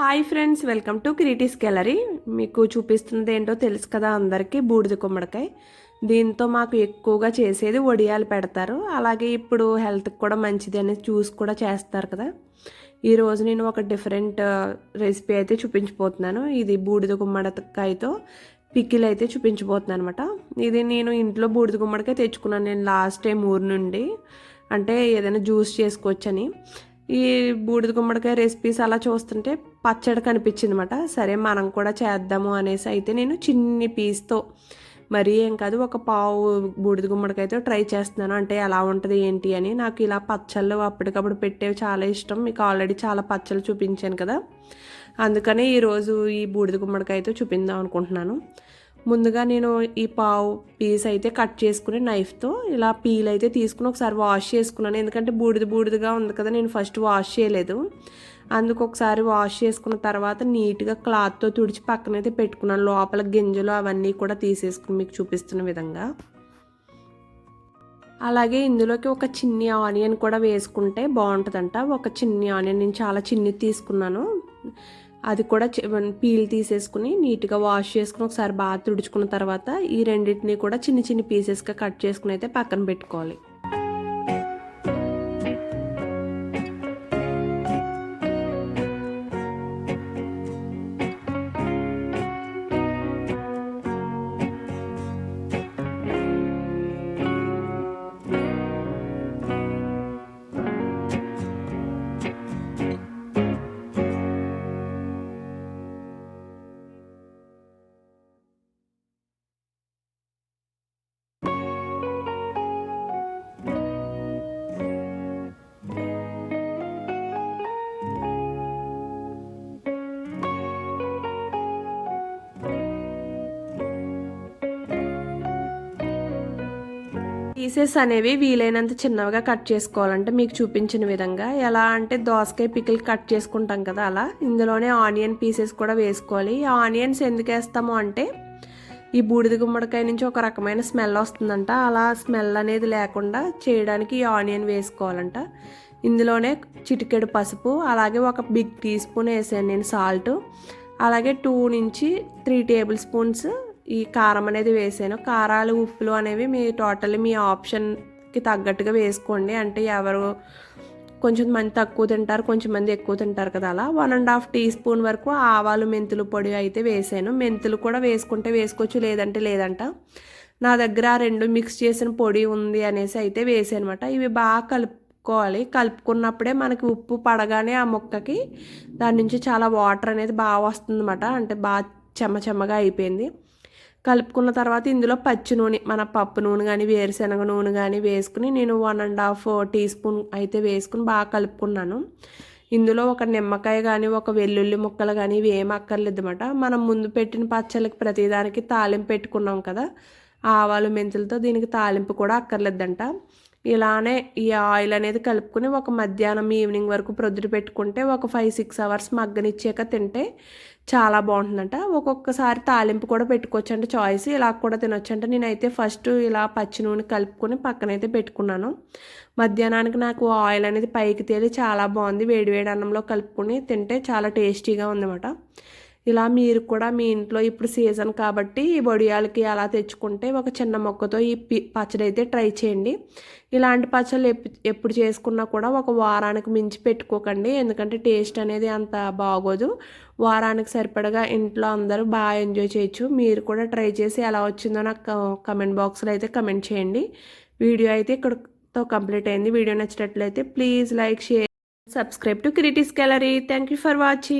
Hi friends welcome to Kriti's gallery మీకు చూపిస్తుంది ఏంటో తెలుసు కదా అందరికీ బూడిద గుమ్మడికాయ దీంతో మాకు ఎక్కువగా చేసేది వడియాలు పెడతారు. అలాగే ఇప్పుడు హెల్త్కి కూడా మంచిది అనేది చూసి కూడా చేస్తారు కదా. ఈరోజు నేను ఒక డిఫరెంట్ రెసిపీ అయితే చూపించబోతున్నాను. ఇది బూడిద గుమ్మడికాయతో పిక్కిల్ అయితే చూపించబోతున్నాను అనమాట ఇది నేను ఇంట్లో బూడిద గుమ్మడికాయ తెచ్చుకున్నాను నేను లాస్ట్ టైం ఊరు నుండి. అంటే ఏదైనా జ్యూస్ చేసుకోవచ్చని. ఈ బూడిద గుమ్మడికాయ రెసిపీస్ అలా చూస్తుంటే పచ్చడి కనిపించింది అనమాట సరే మనం కూడా చేద్దాము అనేసి అయితే నేను చిన్ని పీస్తో మరీ ఏం కాదు ఒక పావు బూడిద గుమ్మడికాయతో ట్రై చేస్తున్నాను. అంటే ఎలా ఉంటుంది ఏంటి అని నాకు ఇలా పచ్చళ్ళు అప్పటికప్పుడు పెట్టేవి చాలా ఇష్టం. మీకు ఆల్రెడీ చాలా పచ్చళ్ళు చూపించాను కదా. అందుకనే ఈరోజు ఈ బూడిద గుమ్మడికాయతో చూపిందాం అనుకుంటున్నాను. ముందుగా నేను ఈ పావు పీస్ అయితే కట్ చేసుకుని నైఫ్తో ఇలా పీల్ అయితే తీసుకుని ఒకసారి వాష్ చేసుకున్నాను. ఎందుకంటే బూడిద బూడిదగా ఉంది కదా నేను ఫస్ట్ వాష్ చేయలేదు. అందుకు ఒకసారి వాష్ చేసుకున్న తర్వాత నీట్గా క్లాత్తో తుడిచి పక్కనైతే పెట్టుకున్నాను. లోపల గింజలు అవన్నీ కూడా తీసేసుకుని మీకు చూపిస్తున్న విధంగా. అలాగే ఇందులోకి ఒక చిన్ని ఆనియన్ కూడా వేసుకుంటే బాగుంటుందంట. ఒక చిన్ని ఆనియన్ నేను చాలా చిన్ని తీసుకున్నాను. అది కూడా పీల్ తీసేసుకుని నీట్గా వాష్ చేసుకుని ఒకసారి బాగా తుడుచుకున్న తర్వాత ఈ రెండింటిని కూడా చిన్న చిన్న పీసెస్గా కట్ చేసుకుని అయితే పక్కన పెట్టుకోవాలి. పీసెస్ అనేవి వీలైనంత చిన్నవిగా కట్ చేసుకోవాలంటే మీకు చూపించిన విధంగా. ఎలా అంటే దోసకాయ పికిల్ కట్ చేసుకుంటాం కదా అలా. ఇందులోనే ఆనియన్ పీసెస్ కూడా వేసుకోవాలి. ఈ ఆనియన్స్ ఎందుకు వేస్తాము అంటే ఈ బూడిద గుమ్మడికాయ నుంచి ఒక రకమైన స్మెల్ వస్తుందంట. అలా స్మెల్ అనేది లేకుండా చేయడానికి ఈ ఆనియన్ వేసుకోవాలంట. ఇందులోనే చిటికెడు పసుపు అలాగే ఒక బిగ్ టీ స్పూన్ వేసాను నేను సాల్ట్. అలాగే టూ నుంచి త్రీ టేబుల్ స్పూన్స్ ఈ కారం అనేది వేసాను. కారాలు ఉప్పులు అనేవి మీ టోటల్ మీ ఆప్షన్కి తగ్గట్టుగా వేసుకోండి. అంటే ఎవరు కొంచెం మంది తక్కువ తింటారు కొంచెం మంది ఎక్కువ తింటారు కదా అలా. One and half teaspoon వరకు ఆవాలు మెంతులు పొడి అయితే వేసాను. మెంతులు కూడా వేసుకుంటే వేసుకోవచ్చు లేదంటే లేదంట. నా దగ్గర రెండు మిక్స్ చేసిన పొడి ఉంది అనేసి అయితే వేసానమాట. ఇవి బాగా కలుపుకోవాలి. కలుపుకున్నప్పుడే మనకి ఉప్పు పడగానే ఆ మొక్కకి దాని నుంచి చాలా వాటర్ అనేది బాగా వస్తుందన్నమాట. అంటే బాగా చెమ్మ చెమ్మగా అయిపోయింది. కలుపుకున్న తర్వాత ఇందులో పచ్చి నూనె మన పప్పు నూనె కానీ వేరుశనగ నూనె కానీ వేసుకుని నేను one and half teaspoon అయితే వేసుకుని బాగా కలుపుకున్నాను. ఇందులో ఒక నిమ్మకాయ కానీ ఒక వెల్లుల్లి ముక్కలు కానీ ఇవి ఏం అక్కర్లేదు అనమాట మనం ముందు పెట్టిన పచ్చళ్ళకి ప్రతిదానికి తాలింపు పెట్టుకున్నాం కదా ఆవాలు మెంతులతో దీనికి తాలింపు కూడా అక్కర్లేదంట. ఇలానే ఈ ఆయిల్ అనేది కలుపుకొని ఒక మధ్యాహ్నం ఈవినింగ్ వరకు ప్రొద్దుట పెట్టుకుంటే ఒక ఫైవ్ సిక్స్ అవర్స్ మగ్గనిచ్చాక తింటే చాలా బాగుంటుందంట. ఒక్కొక్కసారి తాలింపు కూడా పెట్టుకోవచ్చు అంటే చాయిస్. ఇలా కూడా తినొచ్చు అంటే నేనైతే ఫస్ట్ ఇలా పచ్చి నూనె కలుపుకొని పక్కనైతే పెట్టుకున్నాను. మధ్యాహ్నానికి నాకు ఆయిల్ అనేది పైకి తేలి చాలా బాగుంది. వేడివేడి అన్నంలో కలుపుకొని తింటే చాలా టేస్టీగా ఉందన్నమాట. ఇలా మీరు కూడా మీ ఇంట్లో ఇప్పుడు సీజన్ కాబట్టి ఈ వడియాలకి అలా తెచ్చుకుంటే ఒక చిన్న మొక్కతో ఈ పచ్చడి అయితే ట్రై చేయండి. ఇలాంటి పచ్చళ్ళు ఎప్పుడు చేసుకున్నా కూడా ఒక వారానికి మించి పెట్టుకోకండి. ఎందుకంటే టేస్ట్ అనేది అంత బాగోదు. వారానికి సరిపడగా ఇంట్లో అందరూ బాగా ఎంజాయ్ చేయొచ్చు. మీరు కూడా ట్రై చేసి ఎలా వచ్చిందో నాకు కమెంట్ బాక్స్లో అయితే కమెంట్ చేయండి. వీడియో అయితే ఇక్కడతో కంప్లీట్ అయింది. వీడియో నచ్చినట్లయితే please like share subscribe to Kriti's gallery. Thank you for watching.